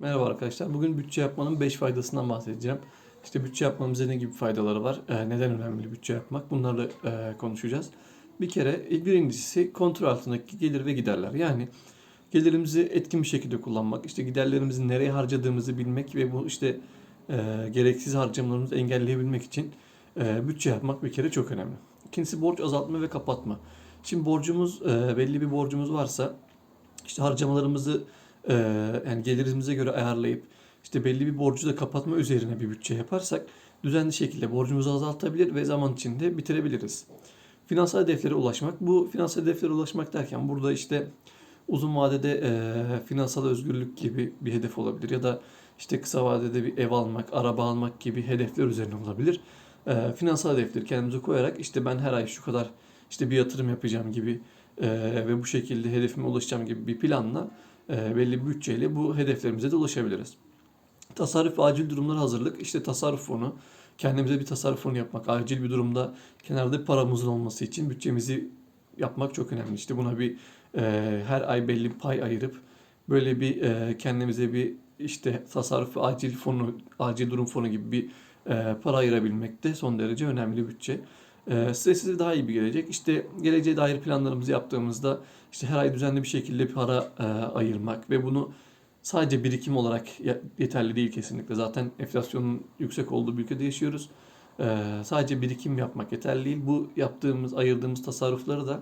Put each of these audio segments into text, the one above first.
Merhaba arkadaşlar. Bugün bütçe yapmanın 5 faydasından bahsedeceğim. İşte bütçe yapmamıza ne gibi faydaları var? Ee, neden önemli bütçe yapmak? Bunları e, konuşacağız. Bir kere birincisi kontrol altındaki gelir ve giderler. Yani gelirimizi etkin bir şekilde kullanmak, işte giderlerimizi nereye harcadığımızı bilmek ve bu işte e, gereksiz harcamalarımızı engelleyebilmek için e, bütçe yapmak bir kere çok önemli. İkincisi borç azaltma ve kapatma. Şimdi borcumuz e, belli bir borcumuz varsa işte harcamalarımızı e, yani gelirimize göre ayarlayıp işte belli bir borcu da kapatma üzerine bir bütçe yaparsak düzenli şekilde borcumuzu azaltabilir ve zaman içinde bitirebiliriz. Finansal hedeflere ulaşmak. Bu finansal hedeflere ulaşmak derken burada işte uzun vadede e, finansal özgürlük gibi bir hedef olabilir ya da işte kısa vadede bir ev almak, araba almak gibi hedefler üzerine olabilir. E, finansal hedefleri kendimize koyarak işte ben her ay şu kadar işte bir yatırım yapacağım gibi e, ve bu şekilde hedefime ulaşacağım gibi bir planla belli bir bütçeyle bu hedeflerimize de ulaşabiliriz. Tasarruf ve acil durumlara hazırlık. İşte tasarruf fonu. Kendimize bir tasarruf fonu yapmak. Acil bir durumda kenarda bir paramızın olması için bütçemizi yapmak çok önemli. İşte buna bir e, her ay belli bir pay ayırıp böyle bir e, kendimize bir işte tasarruf acil fonu, acil durum fonu gibi bir e, para ayırabilmek de son derece önemli bütçe. E, stresiz daha iyi bir gelecek. İşte geleceğe dair planlarımızı yaptığımızda işte her ay düzenli bir şekilde para e, ayırmak ve bunu sadece birikim olarak ye- yeterli değil kesinlikle. Zaten enflasyonun yüksek olduğu bir ülkede yaşıyoruz. E, sadece birikim yapmak yeterli değil. Bu yaptığımız, ayırdığımız tasarrufları da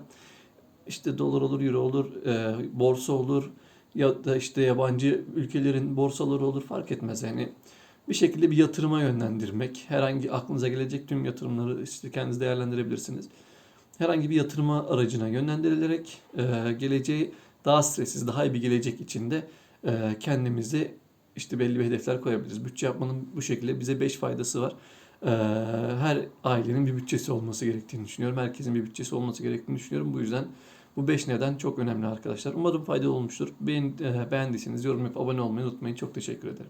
işte dolar olur, euro olur, e, borsa olur ya da işte yabancı ülkelerin borsaları olur fark etmez. Yani bir şekilde bir yatırıma yönlendirmek. Herhangi aklınıza gelecek tüm yatırımları işte kendiniz değerlendirebilirsiniz. Herhangi bir yatırıma aracına yönlendirilerek e, geleceği daha stressiz, daha iyi bir gelecek içinde e, kendimize işte belli bir hedefler koyabiliriz. Bütçe yapmanın bu şekilde bize 5 faydası var. E, her ailenin bir bütçesi olması gerektiğini düşünüyorum. Herkesin bir bütçesi olması gerektiğini düşünüyorum. Bu yüzden bu 5 neden çok önemli arkadaşlar. Umarım faydalı olmuştur. Beğen, beğendiyseniz yorum yapıp abone olmayı unutmayın. Çok teşekkür ederim.